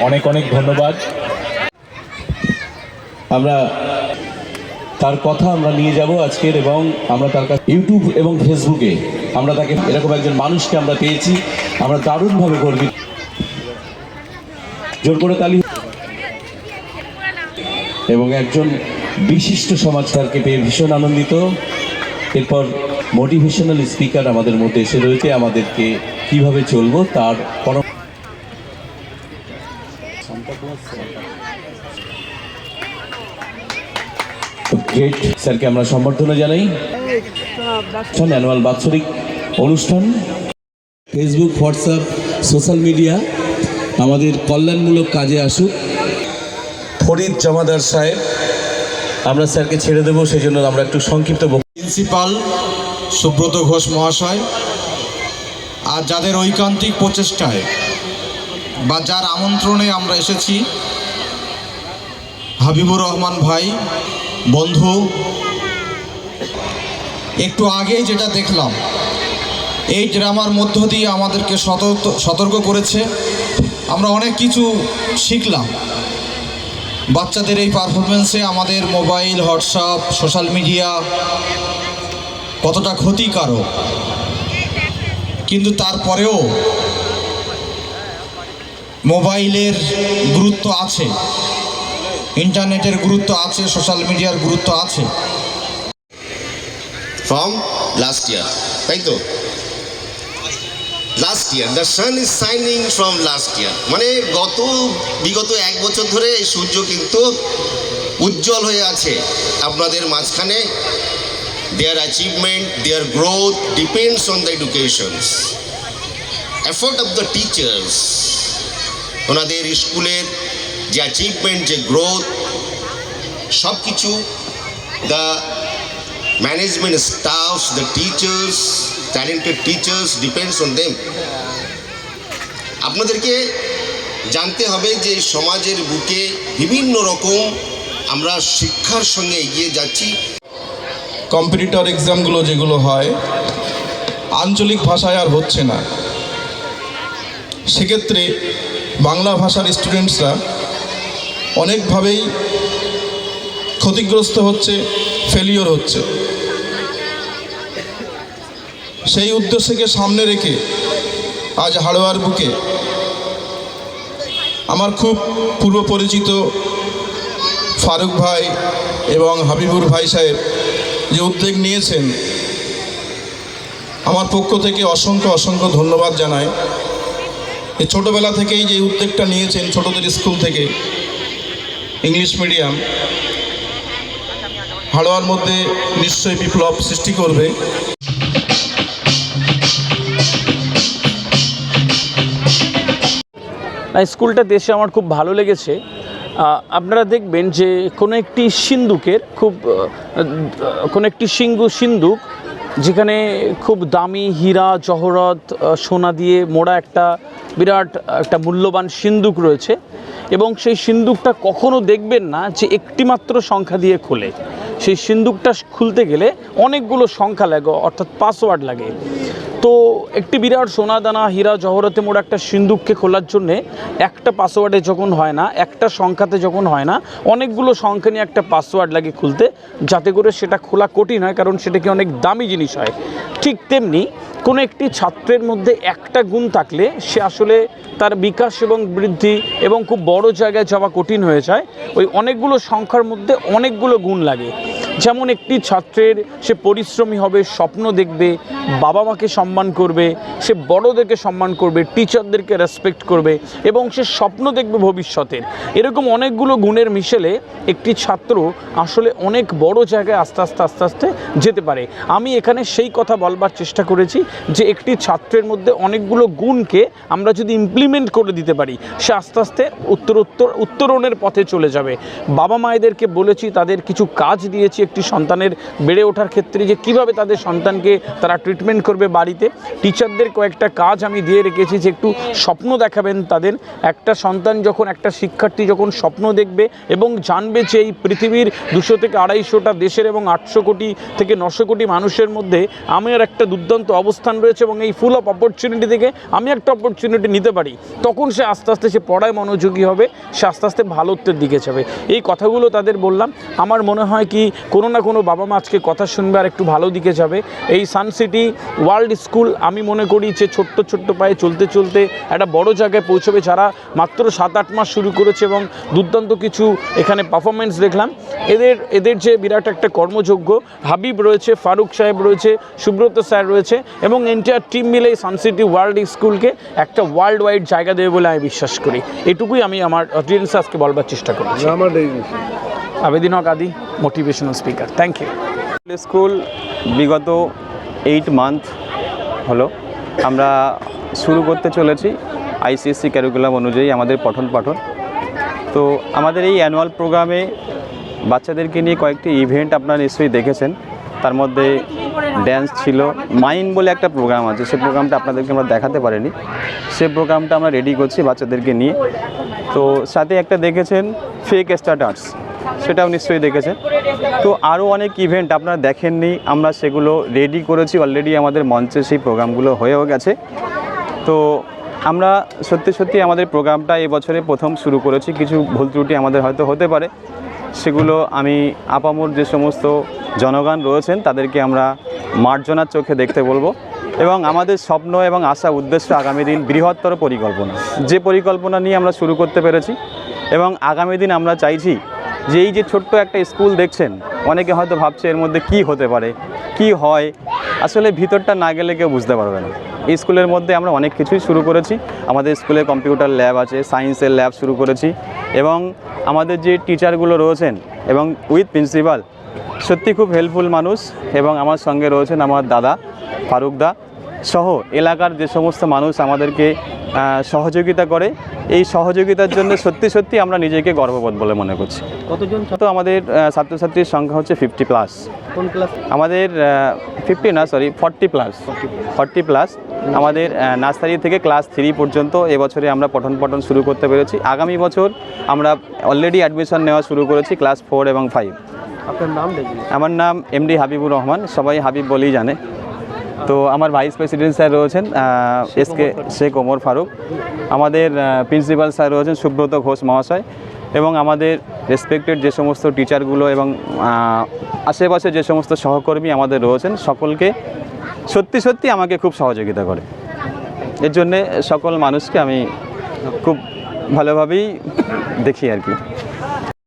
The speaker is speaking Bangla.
অনেক অনেক ধন্যবাদ। আমরা তার কথা আমরা নিয়ে যাব আজকের এবং আমরা তার কাছে ইউটিউব এবং ফেসবুকে আমরা তাকে এরকম একজন মানুষকে আমরা পেয়েছি। আমরা দারুণভাবে গর্বিত। জোর করে তালি। এবং একজন বিশিষ্ট সমাজকারকে পেয়ে ভীষণ আনন্দিত। এরপর মোটিভেশনাল স্পিকার আমাদের মধ্যে এসে রয়েছে। আমাদেরকে কীভাবে চলবো তার গ্রেট স্যারকে আমরা সম্বর্ধনা জানাই। অ্যানুয়াল বাৎসরিক অনুষ্ঠান। ফেসবুক হোয়াটসঅ্যাপ সোশ্যাল মিডিয়া আমাদের কল্যাণমূলক কাজে আসুক। ফরিদ জমাদার সাহেব, আমরা স্যারকে ছেড়ে দেবো সেই জন্য আমরা একটু সংক্ষিপ্ত প্রিন্সিপাল সুব্রত ঘোষ মহাশয়, আর যাদের ঐকান্তিক প্রচেষ্টায় বা যার আমন্ত্রণে আমরা এসেছি, হাবিবুর রহমান ভাই, বন্ধু। একটু আগেই যেটা দেখলাম, এই ড্রামার মধ্য দিয়ে আমাদেরকে সতর্ক সতর্ক করেছে। আমরা অনেক কিছু শিখলাম। বাচ্চাদের এই পারফরমেন্সে আমাদের মোবাইল হোয়াটসঅ্যাপ সোশ্যাল মিডিয়া কতটা ক্ষতিকারক। কিন্তু তারপরেও মোবাইলের গুরুত্ব আছে, ইন্টারনেটের গুরুত্ব আছে, সোশ্যাল মিডিয়ার গুরুত্ব আছে। ফ্রম লাস্ট ইয়ার তাই তো? Last year the sun is shining from last year মানে গত, বিগত এক বছর ধরে এই সূর্য কিন্তু উজ্জ্বল হয়ে আছে। আপনাদের মাঝখানে their achievement their growth depends on the educations effort of the teachers ওনাদের স্কুলের যে অ্যাচিভমেন্ট যে গ্রোথ সব কিছু the management staffs, the teachers talented teachers depends on them. আপনাদেরকে জানতে হবে যে সমাজের বুকে বিভিন্ন রকম আমরা শিক্ষার সঙ্গে এগিয়ে যাচ্ছি কম্পিটিটর এক্সামগুলো যেগুলো হয় আঞ্চলিক ভাষায় আর হচ্ছে না সেক্ষেত্রে বাংলা ভাষার স্টুডেন্টসরা অনেকভাবেই ক্ষতিগ্রস্ত হচ্ছে ফেলিওর হচ্ছে। সেই উদ্দেশ্যকে সামনে রেখে আজ হাড়োয়ার বুকে আমার খুব পূর্ব পরিচিত ফারুক ভাই এবং হাবিবুর ভাই সাহেব যে উদ্যোগ নিয়েছেন, আমার পক্ষ থেকে অসংখ্য অসংখ্য ধন্যবাদ এই ছোটোবেলা থেকেই যে উদ্যোগটা নিয়েছেন ছোটদের স্কুল থেকে, ইংলিশ মিডিয়াম হাড়োয়ার মধ্যে নিশ্চয়ই বিপ্লব সৃষ্টি করবে। না স্কুলটাতে এসে আমার খুব ভালো লেগেছে। আপনারা দেখবেন যে কোনো একটি সিন্দুকের খুব কোনো একটি সিঙ্গু সিন্দুক যেখানে খুব দামি হীরা, জহরত সোনা দিয়ে মোড়া একটা বিরাট একটা মূল্যবান সিন্দুক রয়েছে এবং সেই সিন্দুকটা কখনও দেখবেন না যে একটিমাত্র সংখ্যা দিয়ে খোলে। সেই সিন্দুকটা খুলতে গেলে অনেকগুলো সংখ্যা লাগে, অর্থাৎ পাসওয়ার্ড লাগে। তো একটি বিরাট সোনা দানা হীরা জহরতে মোড় একটা সিন্দুককে খোলার জন্যে একটা পাসওয়ার্ডে যখন হয় না, একটা সংখ্যাতে যখন হয় না, অনেকগুলো সংখ্যা নিয়ে একটা পাসওয়ার্ড লাগে খুলতে, যাতে করে সেটা খোলা কঠিন হয়, কারণ সেটা কি অনেক দামি জিনিস হয়। ঠিক তেমনি কোনো একটি ছাত্রের মধ্যে একটা গুণ থাকলে সে আসলে তার বিকাশ এবং বৃদ্ধি এবং খুব বড় জায়গায় যাওয়া কঠিন হয়ে যায়। ওই অনেকগুলো সংখ্যার মধ্যে অনেকগুলো গুণ লাগে। যেমন একটি ছাত্রের সে পরিশ্রমী হবে, স্বপ্ন দেখবে, বাবা মাকে সম্মান করবে, সে বড়দেরকে সম্মান করবে টিচারদেরকে রেসপেক্ট করবে এবং সে স্বপ্ন দেখবে ভবিষ্যতের এরকম অনেকগুলো গুণের মিশেলে একটি ছাত্র আসলে অনেক বড় জায়গায় আস্তে আস্তে আস্তে আস্তে যেতে পারে। আমি এখানে সেই কথা বলবার চেষ্টা করেছি যে একটি ছাত্রের মধ্যে অনেকগুলো গুণকে আমরা যদি ইমপ্লিমেন্ট করে দিতে পারি, সে আস্তে আস্তে উত্তরোত্তর, উত্তরণের পথে চলে যাবে। বাবা মায়েদেরকে বলেছি, তাদের কিছু কাজ দিয়েছি একটি সন্তানের বেড়ে ওঠার ক্ষেত্রে যে কীভাবে তাদের সন্তানকে তারা ট্রিটমেন্ট করবে বাড়িতে টিচারদের কয়েকটা কাজ আমি দিয়ে রেখেছি যে একটু স্বপ্ন দেখাবেন তাদের। একটা সন্তান যখন, একটা শিক্ষার্থী যখন স্বপ্ন দেখবে এবং জানবে যে এই পৃথিবীর দুশো থেকে আড়াইশোটা দেশের এবং আটশো কোটি থেকে নশো কোটি মানুষের মধ্যে আমার একটা দুর্দান্ত অবস্থান রয়েছে এবং এই ফুল অফ অপরচুনিটি থেকে আমি একটা অপরচুনিটি নিতে পারি। তখন সে আস্তে আস্তে সে পড়ায় মনোযোগী হবে, সে আস্তে আস্তে ভালোত্বের দিকে যাবে। এই কথাগুলো তাদের বললাম। আমার মনে হয় কি কোনো না কোনো বাবা মা আজকে কথা শুনবে আর একটু ভালো দিকে যাবে। এই সানসিটি ওয়ার্ল্ড স্কুল আমি মনে করি যে ছোট্ট ছোট্ট পায়ে চলতে চলতে একটা বড় জায়গায় পৌঁছবে যারা মাত্র সাত আট মাস শুরু করেছে এবং দুর্দান্ত কিছু এখানে পারফরমেন্স দেখলাম। এদের এদের যে বিরাট একটা কর্মযোগ্য, হাবিব রয়েছে, ফারুক সাহেব রয়েছে, সুব্রত স্যার রয়েছে এবং এন্টায়ার টিম মিলে এই সানসিটি ওয়ার্ল্ড স্কুলকে একটা ওয়ার্ল্ড ওয়াইড জায়গা দেবে বলে আমি বিশ্বাস করি। এটুকুই আমি আমার অডিয়েন্স আজকে বলবার চেষ্টা করেছি। Abedin Adi motivational speaker thank you school বিগত এইট মান্থ হলো। আমরা শুরু করতে চলেছি আইসিএসসি ক্যারিকুলাম অনুযায়ী আমাদের পঠন পাঠন। তো আমাদের এই অ্যানুয়াল প্রোগ্রামে বাচ্চাদেরকে নিয়ে কয়েকটি ইভেন্ট আপনারা নিশ্চয়ই দেখেছেন। তার মধ্যে ড্যান্স ছিল মাইন বলে একটা প্রোগ্রাম আছে, সে প্রোগ্রামটা আপনাদেরকে আমরা দেখাতে পারিনি। সে প্রোগ্রামটা আমরা রেডি করছি বাচ্চাদেরকে নিয়ে। তো সাথে একটা দেখেছেন ফেক স্টার্টার্স সেটাও নিশ্চয়ই দেখেছেন। তো আরও অনেক ইভেন্ট আপনারা দেখেননি, আমরা সেগুলো রেডি করেছি অলরেডি আমাদের মঞ্চে, সেই প্রোগ্রামগুলো হয়েও গেছে। তো আমরা সত্যি সত্যি আমাদের প্রোগ্রামটা এবছরে প্রথম শুরু করেছি, কিছু ভুল ত্রুটি আমাদের হয়তো হতে পারে। সেগুলো আমি আপামর যে সমস্ত জনগণ রয়েছেন, তাদেরকে আমরা মার্জনার চোখে দেখতে বলব। এবং আমাদের স্বপ্ন এবং আশা, উদ্দেশ্য আগামী দিন বৃহত্তর পরিকল্পনা। যে পরিকল্পনা নিয়ে আমরা শুরু করতে পেরেছি এবং আগামী দিন আমরা চাইছি যে এই যে ছোট্ট একটা স্কুল দেখছেন, অনেকে হয়তো ভাবছে এর মধ্যে কি হতে পারে, কি হয়? আসলে ভিতরটা না গেলে কেউ বুঝতে পারবে না। এই স্কুলের মধ্যে আমরা অনেক কিছুই শুরু করেছি। আমাদের স্কুলে কম্পিউটার ল্যাব আছে, সায়েন্সের ল্যাব শুরু করেছি এবং আমাদের যে টিচারগুলো রয়েছেন এবং উইথ প্রিন্সিপাল, সত্যি খুব হেল্পফুল মানুষ এবং আমার সঙ্গে রয়েছেন আমার দাদা ফারুক দা। সহ এলাকার যে সমস্ত মানুষ আমাদেরকে সহযোগিতা করে এই সহযোগিতার জন্য সত্যি সত্যি আমরা নিজেকে গর্ববোধ বলে মনে করছি। কতজন তো আমাদের ছাত্রছাত্রীর সংখ্যা হচ্ছে ফিফটি প্লাস কোন ক্লাস আমাদের ফিফটি না sorry forty plus forty plus আমাদের নার্সারি থেকে ক্লাস থ্রি পর্যন্ত এবছরে আমরা পঠন পঠন শুরু করতে পেরেছি। আগামী বছর আমরা অলরেডি অ্যাডমিশন নেওয়া শুরু করেছি ক্লাস ফোর এবং ফাইভ আপনার নাম আমার নাম এমডি হাবিবুর রহমান সবাই হাবিব বলেই জানে। তো আমার ভাইস প্রেসিডেন্ট স্যার রয়েছেন এস কে শেখ ওমর ফারুক, আমাদের প্রিন্সিপাল স্যার রয়েছেন সুব্রত ঘোষ মহাশয় এবং আমাদের রেসপেক্টেড যে সমস্ত টিচারগুলো এবং আশেপাশে যে সমস্ত সহকর্মী আমাদের রয়েছেন, সকলকে সত্যি সত্যি আমাকে খুব সহযোগিতা করে। এর জন্যে সকল মানুষকে আমি খুব ভালোভাবেই দেখি আর কি।